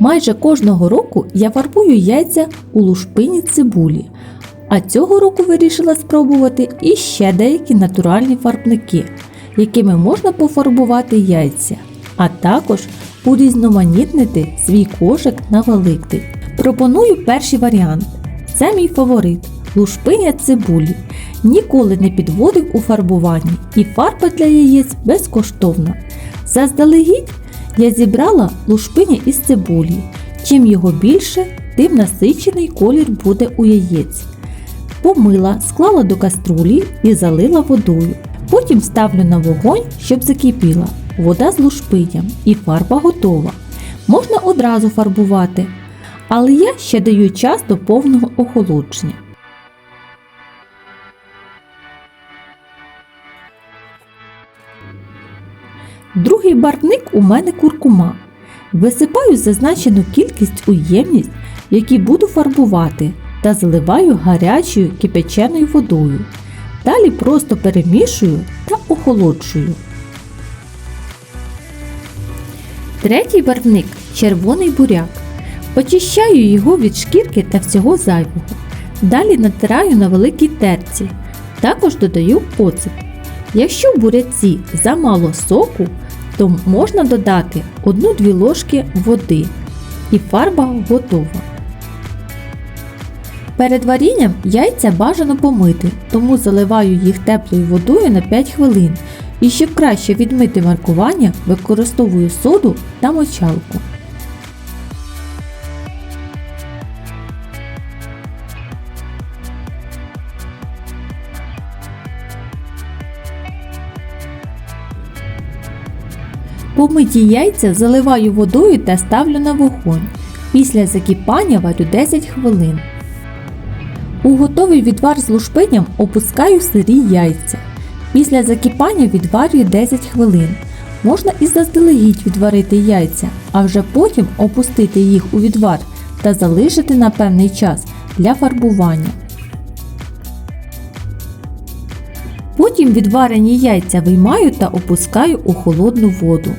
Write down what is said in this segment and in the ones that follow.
Майже кожного року я фарбую яйця у лушпині цибулі, а цього року вирішила спробувати іще деякі натуральні фарбники, якими можна пофарбувати яйця, а також урізноманітнити свій кошик на Великдень. Пропоную перший варіант. Це мій фаворит лушпиня цибулі. Ніколи не підводив у фарбуванні і фарба для яєць безкоштовна. Заздалегідь я зібрала лушпиня із цибулі. Чим його більше, тим насичений колір буде у яєць. Помила, склала до каструлі і залила водою. Потім ставлю на вогонь, щоб закипіла. Вода з лушпиням і фарба готова. Можна одразу фарбувати, але я ще даю час до повного охолодження. Другий барвник у мене куркума. Висипаю зазначену кількість у ємність, в якій буду фарбувати, та заливаю гарячою кипяченою водою. Далі просто перемішую та охолоджую. Третій барвник червоний буряк. Очищаю його від шкірки та всього зайвого. Далі натираю на великій терці. Також додаю оцет. Якщо в буряці замало соку, то можна додати 1-2 ложки води і фарба готова. Перед варінням яйця бажано помити, тому заливаю їх теплою водою на 5 хвилин. І щоб краще відмити маркування, використовую соду та мочалку. Помиті яйця заливаю водою та ставлю на вогонь. Після закипання варю 10 хвилин. У готовий відвар з лушпиням опускаю сирі яйця. Після закипання відварюю 10 хвилин. Можна і заздалегідь відварити яйця, а вже потім опустити їх у відвар та залишити на певний час для фарбування. Потім відварені яйця виймаю та опускаю у холодну воду.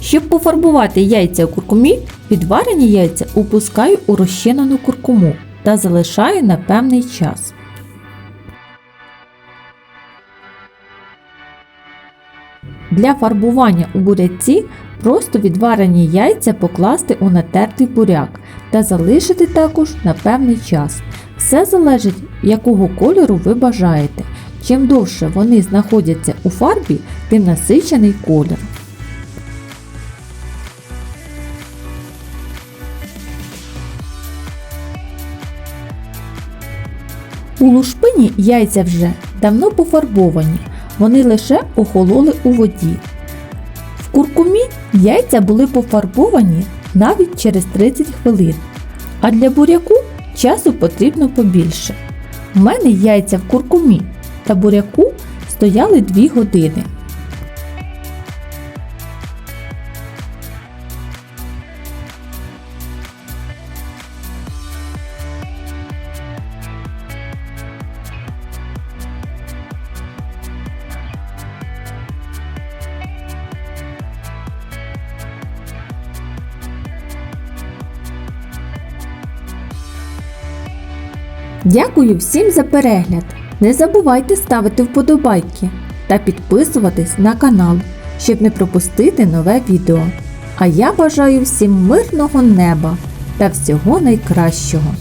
Щоб пофарбувати яйця у куркумі, відварені яйця опускаю у розчинену куркуму та залишаю на певний час. Для фарбування у буряці просто відварені яйця покласти у натертий буряк та залишити також на певний час. Все залежить, якого кольору ви бажаєте. Чим довше вони знаходяться у фарбі, тим насичений колір. У лушпині яйця вже давно пофарбовані, вони лише охололи у воді. В куркумі яйця були пофарбовані навіть через 30 хвилин, а для буряку часу потрібно побільше. У мене яйця в куркумі та буряку стояли 2 години. Дякую всім за перегляд! Не забувайте ставити вподобайки та підписуватись на канал, щоб не пропустити нове відео. А я бажаю всім мирного неба та всього найкращого!